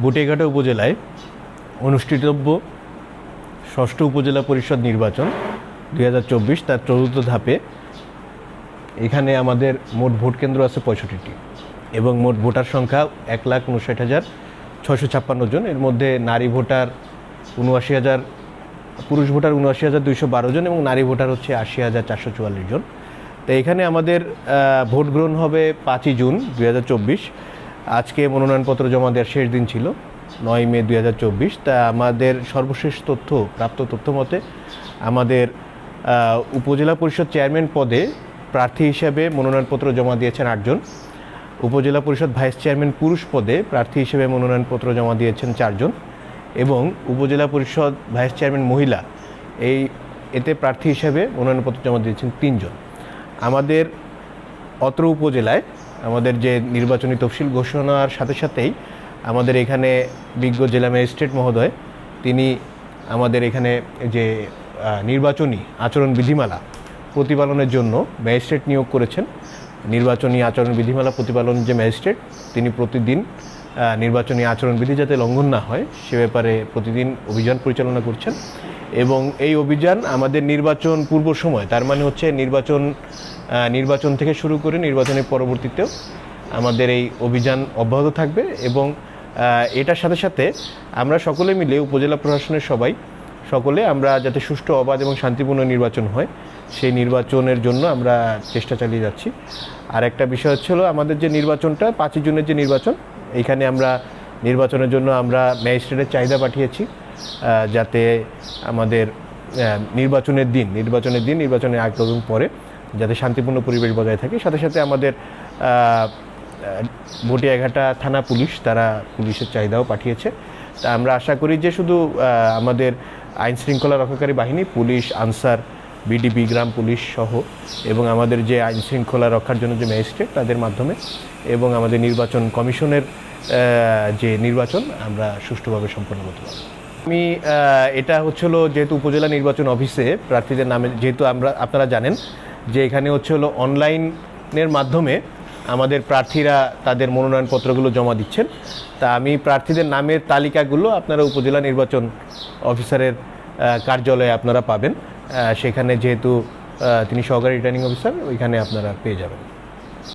বুটিয়াঘাটা উপজেলায় অনুষ্ঠিতব্য ষষ্ঠ উপজেলা পরিষদ নির্বাচন দুই হাজার চব্বিশ, তার চতুর্থ ধাপে। এখানে আমাদের মোট ভোট কেন্দ্র আছে পঁয়ষট্টিটি এবং মোট ভোটার সংখ্যা এক লাখ উনষাট হাজার ছশো ছাপ্পান্ন জন। এর মধ্যে নারী ভোটার উনআশি হাজার, পুরুষ ভোটার উনআশি হাজার দুইশো বারো জন এবং নারী ভোটার হচ্ছে আশি হাজার চারশো চুয়াল্লিশ জন। তো এখানে আমাদের ভোট গ্রহণ হবে পাঁচই জুন দুই হাজার চব্বিশ। আজকে মনোনয়নপত্র জমা দেওয়ার শেষ দিন ছিল, নয় মে দুই হাজার চব্বিশ। তা আমাদের সর্বশেষ তথ্য, প্রাপ্ত তথ্য মতে আমাদের উপজেলা পরিষদ চেয়ারম্যান পদে প্রার্থী হিসেবে মনোনয়নপত্র জমা দিয়েছেন আটজন। উপজেলা পরিষদ ভাইস চেয়ারম্যান পুরুষ পদে প্রার্থী হিসেবে মনোনয়নপত্র জমা দিয়েছেন চারজন এবং উপজেলা পরিষদ ভাইস চেয়ারম্যান মহিলা এই, এতে প্রার্থী হিসেবে মনোনয়নপত্র জমা দিয়েছেন তিনজন। আমাদের অত্র উপজেলায় আমাদের যে নির্বাচনী তফসিল ঘোষণার সাথে সাথেই আমাদের এখানে বিজ্ঞ জেলা ম্যাজিস্ট্রেট মহোদয়, তিনি আমাদের এখানে যে নির্বাচনী আচরণ বিধিমালা প্রতিপালনের জন্য ম্যাজিস্ট্রেট নিয়োগ করেছেন। নির্বাচনী আচরণ বিধিমালা প্রতিপালন যে ম্যাজিস্ট্রেট, তিনি প্রতিদিন নির্বাচনী আচরণবিধি যাতে লঙ্ঘন না হয়, সে ব্যাপারে প্রতিদিন অভিযান পরিচালনা করছেন। এবং এই অভিযান আমাদের নির্বাচন পূর্ব সময়, তার মানে হচ্ছে নির্বাচন নির্বাচন থেকে শুরু করে নির্বাচনের পরবর্তীতেও আমাদের এই অভিযান অব্যাহত থাকবে এবং এটার সাথে সাথে আমরা সকলে মিলে, উপজেলা প্রশাসনের সবাই সকলে আমরা যাতে সুষ্ঠু, অবাধ এবং শান্তিপূর্ণ নির্বাচন হয়, সেই নির্বাচনের জন্য আমরা চেষ্টা চালিয়ে যাচ্ছি। আর একটা বিষয় হচ্ছে হলো আমাদের যে নির্বাচনটা, পাঁচই জুনের যে নির্বাচন, এইখানে আমরা নির্বাচনের জন্য আমরা ম্যাজিস্ট্রেটের চাহিদা পাঠিয়েছি। যাতে আমাদের নির্বাচনের দিন নির্বাচনের দিন, নির্বাচনের আগ এবং পরে যাতে শান্তিপূর্ণ পরিবেশ বজায় থাকে। সাথে সাথে আমাদের ভটিয়াঘাটা থানা পুলিশ, তারা পুলিশের চাহিদাও পাঠিয়েছে। তা আমরা আশা করি যে শুধু আমাদের আইন শৃঙ্খলা রক্ষাকারী বাহিনী, পুলিশ, আনসার, বিডিপি, গ্রাম পুলিশ সহ এবং আমাদের যে আইন শৃঙ্খলা রক্ষার জন্য যে ম্যাজিস্ট্রেট, তাদের মাধ্যমে এবং আমাদের নির্বাচন কমিশনের যে নির্বাচন, আমরা সুষ্ঠুভাবে সম্পন্ন করতে পারব। আমি এটা হচ্ছিল যেহেতু উপজেলা নির্বাচন অফিসে প্রার্থীদের নামে, যেহেতু আমরা, আপনারা জানেন যে এখানে হচ্ছে হলো অনলাইনের মাধ্যমে আমাদের প্রার্থীরা তাদের মনোনয়নপত্রগুলো জমা দিচ্ছেন। তা আমি প্রার্থীদের নামের তালিকাগুলো আপনারা উপজেলা নির্বাচন অফিসারের কার্যালয়ে আপনারা পাবেন। সেখানে যেহেতু তিনি সহকারী রিটার্নিং অফিসার, ওইখানে আপনারা পেয়ে যাবেন।